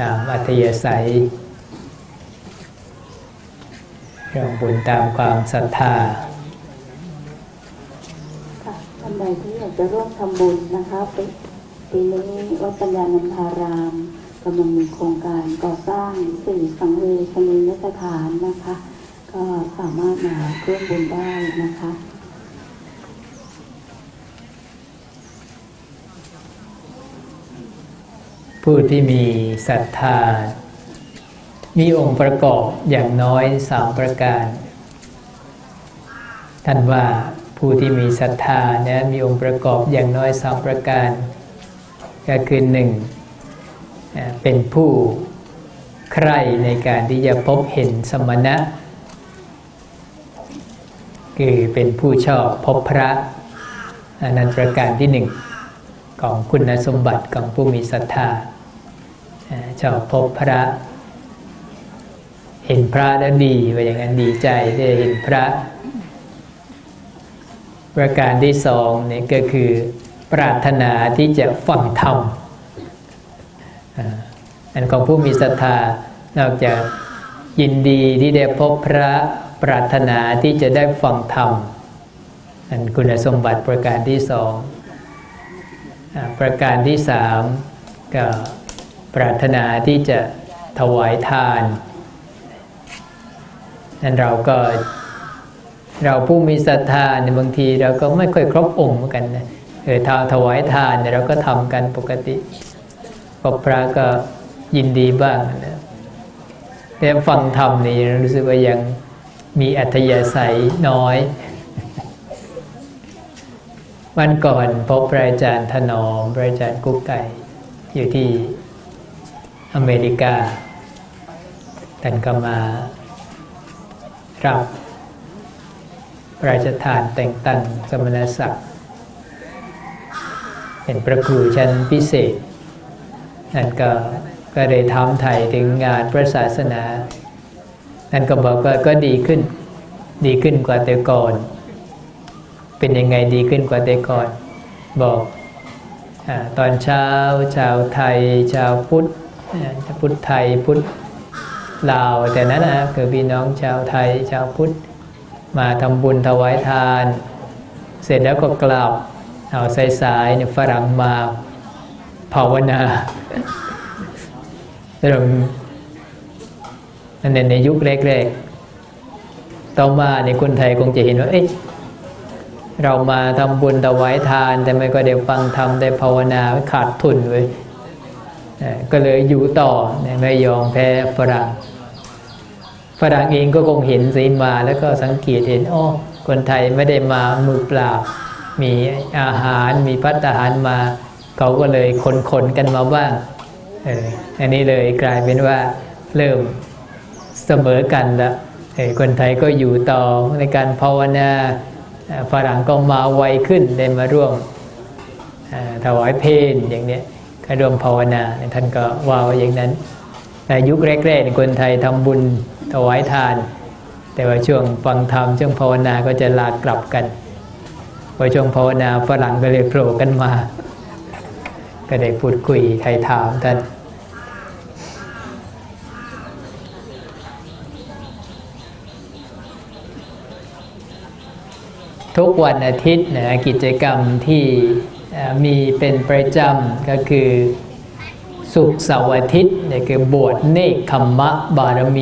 ตามอัธยาศัยร่วมบุญตามความศรัทธาค่ะท่านใดที่อยากจะร่วมทำบุญนะคะปีปีนี้วัดปัญญานันทารามกำลังมีโครงการก่อสร้างสี่สังเวชนียสถานนะคะ ก็สามารถมาร่วมบุญได้นะคะ ผู้ที่มีศรัทธา มีองค์ประกอบอย่างน้อยสามประการ ท่านว่าผู้ที่มีศรัทธานี่ยมีองค์ประกอบอย่างน้อยสามประการ ก็คือหนึ่งเป็นผู้ใคร่ในการที่จะพบเห็นสมณะ คือเป็นผู้ชอบพบพระอันนั้นประการที่หนึ่ง ของคุณสมบัติของผู้มีศรัทธาอ่าชอบพบพระ เห็นพระแล้วดีว่าอย่างนั้นดีใจได้เห็นพระ ประการที่สองเนี่ยก็คือปรารถนาที่จะฟังธรรมอันของผู้มีศรัทธานอกจากยินดีที่ได้พบพระปรารถนาที่จะได้ฟังธรรมอันคุณสมบัติประการที่สอง ประการที่สามก็ปรารถนาที่จะถวายทานนั้นเราก็เราผู้มีศรัทธาเนี่ยบางทีเราก็ไม่ค่อยครบองค์เหมือนกันนะเออทาถวายทานเนี่ยเราก็ทำกันปกติพบพระก็ยินดีบ้างนะแต่ฟังธรรมนี่รู้สึกว่ายังมีอัธยาศัยน้อย วันก่อนพบพระอาจารย์ถนอมพระอาจารย์กุ๊กไก่ อยู่ที่อเมริกาท่านก็มารับพระราชทานแต่งตั้งสมณศักดิ์เป็นพระครูชั้นพิเศษนั่นก็ก็ได้ทำไทยถึงงานพระศาสนา นั่นก็บอกว่าก็ดีขึ้น ดีขึ้นกว่าแต่ก่อน เป็นยังไงดีขึ้นกว่าแต่ก่อน บอกอตอนเช้าชาวไทยชาวพุทธพุทธไทยพุทธลาวแต่นั้นนะคือพี่น้องชาวไทยชาวพุทธมาทำบุญถวายทาน เสร็จแล้วก็กลับเอาสายๆเนี่ยฝรั่งมาภาวนาเรื่องนั่นในยุคแรกๆ ต่อมาในคนไทยคงจะเห็นว่า เอ๊ะ เรามาทำบุญถวายทาน แต่ไม่ก็ได้ฟังธรรมได้ภาวนาขาดทุนเว้ยก็เลยอยู่ต่อไม่ยอมแพ้ฝรั่งฝรั่งเองก็คงเห็นสีมาแล้วก็สังเกตเห็นอ๋อคนไทยไม่ได้มามือเปล่า มีอาหารมีพัฒหารมา เขาก็เลยขนๆกันมาบ้างเอออันนี้เลยกลายเป็นว่าเริ่มเสมอกันละคนไทยก็อยู่ต่อในการภาวนา ฝรั่งก็มาไวขึ้นได้มาร่วมถวายเพลอย่างเนี้ยก็ร่วมภาวนาท่านก็ว่าไว้อย่างนั้นแต่ยุคแรกๆคนไทยทำบุญถวายทาน แต่ว่าช่วงฟังธรรมช่วงภาวนาก็จะลากลับกันพอช่วงภาวนาฝรั่งก็เลยโผล่กันมา ก็ได้พูดคุยไทยถามท่าน ทุกวันอาทิตย์นะกิจกรรมที่มีเป็นประจำก็คือสุขเสาร์อาทิตย์เนี่ยคือบวชเนคขมมะบารมี